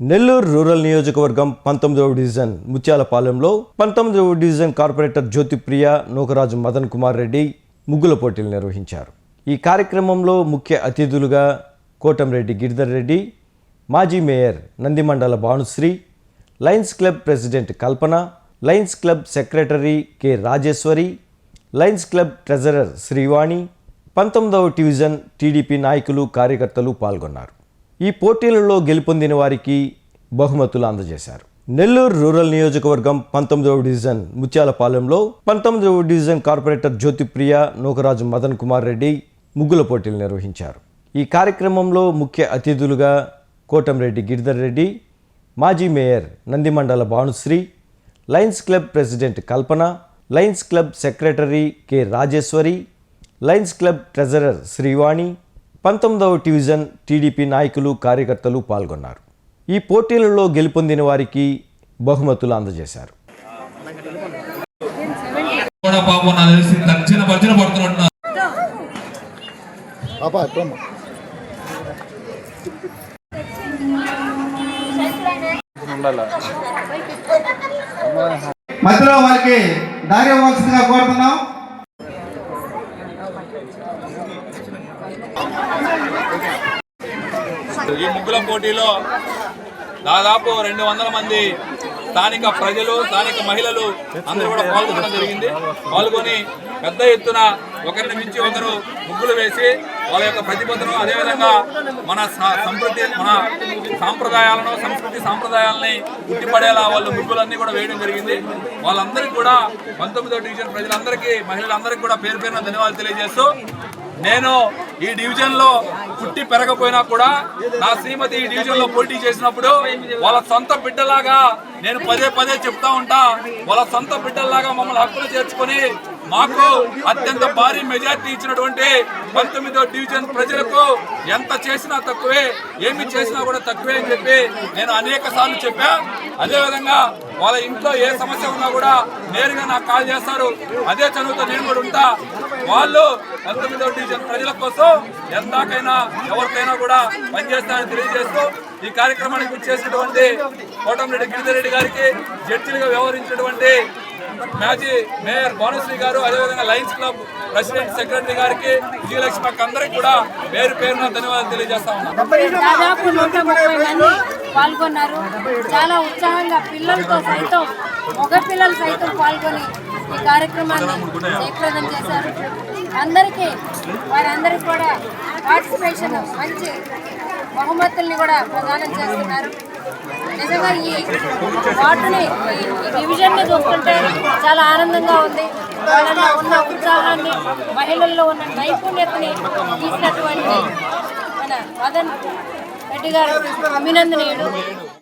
Nellore rural నియోజకవర్గం పంతొమ్మిదవ division ముత్యాలపాలెంలో పంతొమ్మిదవ డివిజన్ కార్పొరేటర్ జ్యోతిప్రియ నూకరాజు మదన్ కుమార్ రెడ్డి ముగ్గుల పోటీలు నిర్వహించారు. ఈ కార్యక్రమంలో ముఖ్య అతిథులుగా కోటంరెడ్డి గిరిధర్ రెడ్డి మాజీ mayor Nandimandala Bhanushree Lions Club president Kalpana Lions Club secretary K Rajeswari Lions Club treasurer Srivani పంతొమ్మిదవ డివిజన్ టీడీపీ నాయకులు కార్యకర్తలు పాల్గొన్నారు. ఈ పోటీలలో గెలుపొందిన వారికి బహుమతులు అందజేశారు. నెల్లూరు రూరల్ నియోజకవర్గం పంతొమ్మిదవ డివిజన్ ముత్యాలపాలెంలో పంతొమ్మిదవ డివిజన్ కార్పొరేటర్ జ్యోతిప్రియ నూకరాజు మదన్ కుమార్ రెడ్డి ముగ్గుల పోటీలు నిర్వహించారు. ఈ కార్యక్రమంలో ముఖ్య అతిథులుగా కోటంరెడ్డి గిరిధర్ రెడ్డి మాజీ mayor Nandimandala Bhanushree Lions Club president Kalpana Lions Club secretary K Rajeswari Lions Club treasurer Srivani పంతొమ్మిదవ డివిజన్ టీడీపీ నాయకులు కార్యకర్తలు పాల్గొన్నారు. ఈ పోటీలలో గెలుపొందిన వారికి బహుమతులు అందజేశారు. మధ్యలో వాళ్ళకి దారి ఇవ్వాల్సిందిగా కోరుతున్నాం. ఈ ముగ్గుల పోటీలో దాదాపు రెండు వందల మంది స్థానిక ప్రజలు స్థానిక మహిళలు అందరూ కూడా పాల్గొనడం జరిగింది. పాల్గొని పెద్ద ఎత్తున ఒకరిని మించి ఒకరు ముగ్గులు వేసి వాళ్ళ యొక్క ప్రతిభను అదేవిధంగా మన స- సంస్కృతి మన సాంప్రదాయాలను సంస్కృతి సాంప్రదాయాలని ఉట్టిపడేలా వాళ్ళు ముగ్గులన్నీ కూడా వేయడం జరిగింది. వాళ్ళందరికీ కూడా పంతొమ్మిదో డివిజన్ ప్రజలందరికీ మహిళలందరికీ కూడా పేరు పేరున ధన్యవాదాలు తెలియజేస్తూ నేను ఈ డివిజన్లో పుట్టి పెరగపోయినా కూడా నా శ్రీమతి ఈ డివిజన్లో పోటీ చేసినప్పుడు వాళ్ళ సొంత బిడ్డలాగా నేను పదే పదే చెప్తా ఉంటా. వాళ్ళ సొంత బిడ్డలాగా మమ్మల్ని హక్కులు చేర్చుకొని మాకు అత్యంత భారీ మెజార్టీ ఇచ్చినటువంటి పంతొమ్మిదో డివిజన్ ప్రజలకు ఎంత చేసినా తక్కువే ఏమి చేసినా కూడా తక్కువే అని చెప్పి నేను అనేక సార్లు చెప్పా. అదేవిధంగా వాళ్ళ ఇంట్లో ఏ సమస్య ఉన్నా కూడా నేరుగా నాకు కాల్ చేస్తారు. అదే చదువుతో నేను కూడా ఉంటా. వాళ్ళు పంతొమ్మిదవ డివిజన్ ప్రజల కోసం ఎంతకైనా ఎవరికైనా కూడా పనిచేస్తారని తెలియజేస్తూ ఈ కార్యక్రమానికి చేసినటువంటి కోటంరెడ్డి గిరిధర్ గారికి జడ్జిలుగా వ్యవహరించినటువంటి మాజీ మేయర్ భానుశ్రీ గారు అదేవిధంగా లయన్స్ క్లబ్ ప్రెసిడెంట్ సెక్రటరీ గారికి విజయలక్ష్మి అందరికి కూడా పేరు పేరున ధన్యవాదాలు తెలియజేస్తా ఉన్నాను పాల్గొన్నారు. చాలా ఉత్సాహంగా పిల్లలతో సైతం మగ పిల్లలు సైతం పాల్గొని ఈ కార్యక్రమాన్ని జయప్రదం చేశారు. అందరికీ వారందరికీ కూడా పార్టిసిపేషన్ మంచి బహుమతుల్ని కూడా ప్రదానం చేస్తున్నారు. నిజంగా ఈ వార్డుని ఈ ఈ డివిజన్ని చూస్తుంటే చాలా ఆనందంగా ఉంది. వాళ్ళలో ఉన్న ఉత్సాహాన్ని మహిళల్లో ఉన్న నైపుణ్యతని తీసినటువంటి మన మదన్ రెడ్డి గారు అభినందనీయుడు